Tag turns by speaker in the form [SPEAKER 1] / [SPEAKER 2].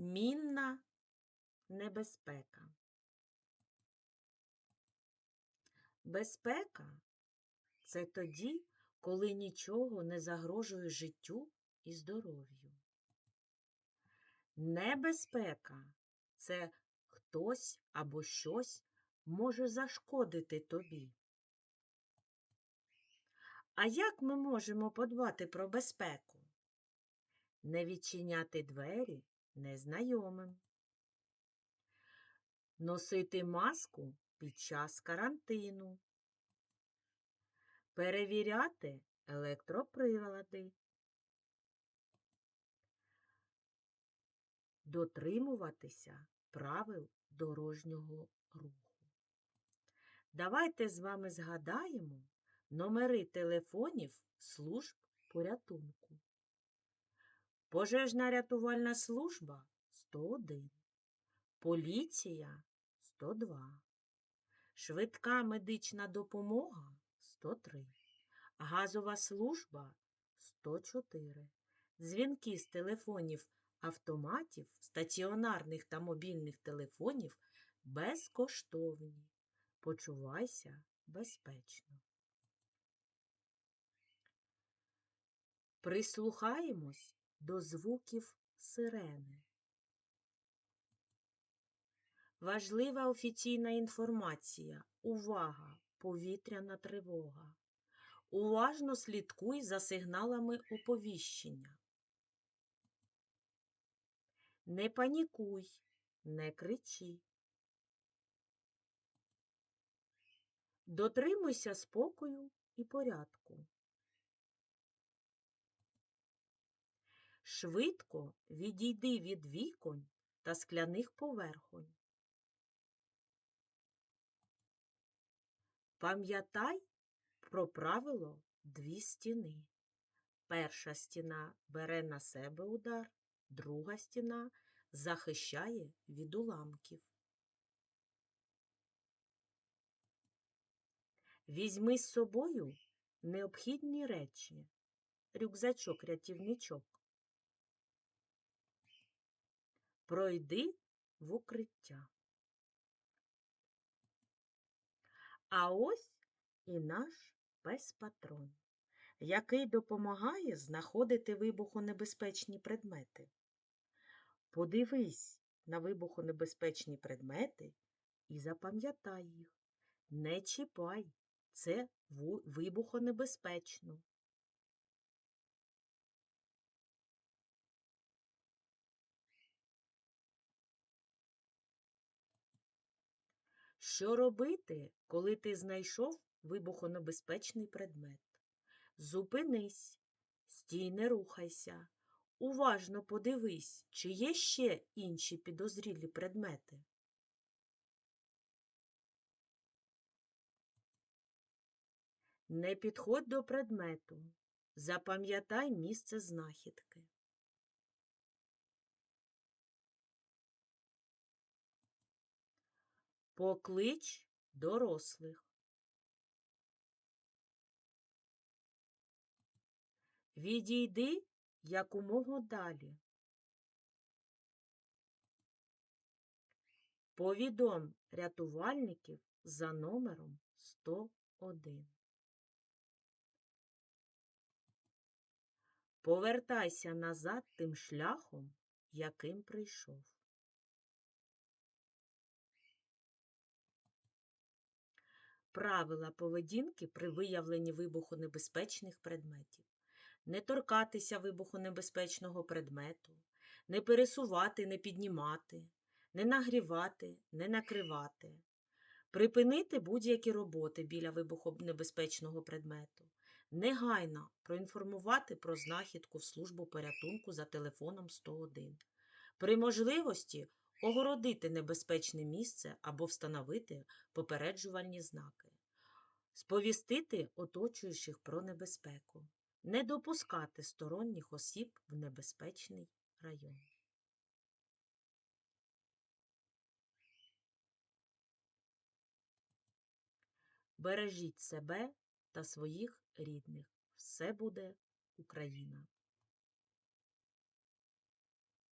[SPEAKER 1] Мінна небезпека. Безпека це тоді, коли нічого не загрожує життю і здоров'ю. Небезпека це хтось або щось може зашкодити тобі. А як ми можемо подбати про безпеку? Не відчиняти двері незнайомим. Носити маску під час карантину. Перевіряти електроприлади. Дотримуватися правил дорожнього руху. Давайте з вами згадаємо номери телефонів служб порятунку. Пожежна рятувальна служба 101, поліція 102, швидка медична допомога 103, газова служба 104, дзвінки з телефонів автоматів, стаціонарних та мобільних телефонів безкоштовні. Почувайся безпечно. Прислухаємось до звуків сирени. Важлива офіційна інформація. Увага! Повітряна тривога. Уважно слідкуй за сигналами оповіщення. Не панікуй, не кричи. Дотримуйся спокою і порядку. Швидко відійди від вікон та скляних поверхонь. Пам'ятай про правило дві стіни. Перша стіна бере на себе удар, друга стіна захищає від уламків. Візьми з собою необхідні речі, рюкзачок-рятівничок. Пройди в укриття. А ось і наш пес-патрон, який допомагає знаходити вибухонебезпечні предмети. Подивись на вибухонебезпечні предмети і запам'ятай їх. Не чіпай, це вибухонебезпечно. Що робити, коли ти знайшов вибухонебезпечний предмет? Зупинись, стій, не рухайся. Уважно подивись, чи є ще інші підозрілі предмети. Не підходь до предмету. Запам'ятай місце знахідки. Поклич дорослих. Відійди якомога далі. Повідом рятувальників за номером 101. Повертайся назад тим шляхом, яким прийшов. Правила поведінки при виявленні вибухонебезпечних предметів. Не торкатися вибухонебезпечного предмету, не пересувати, не піднімати, не нагрівати, не накривати, припинити будь-які роботи біля вибухонебезпечного предмету, негайно проінформувати про знахідку в службу порятунку за телефоном 101. При можливості огородити небезпечне місце або встановити попереджувальні знаки, сповістити оточуючих про небезпеку, не допускати сторонніх осіб в небезпечний район. Бережіть себе та своїх рідних. Все буде Україна!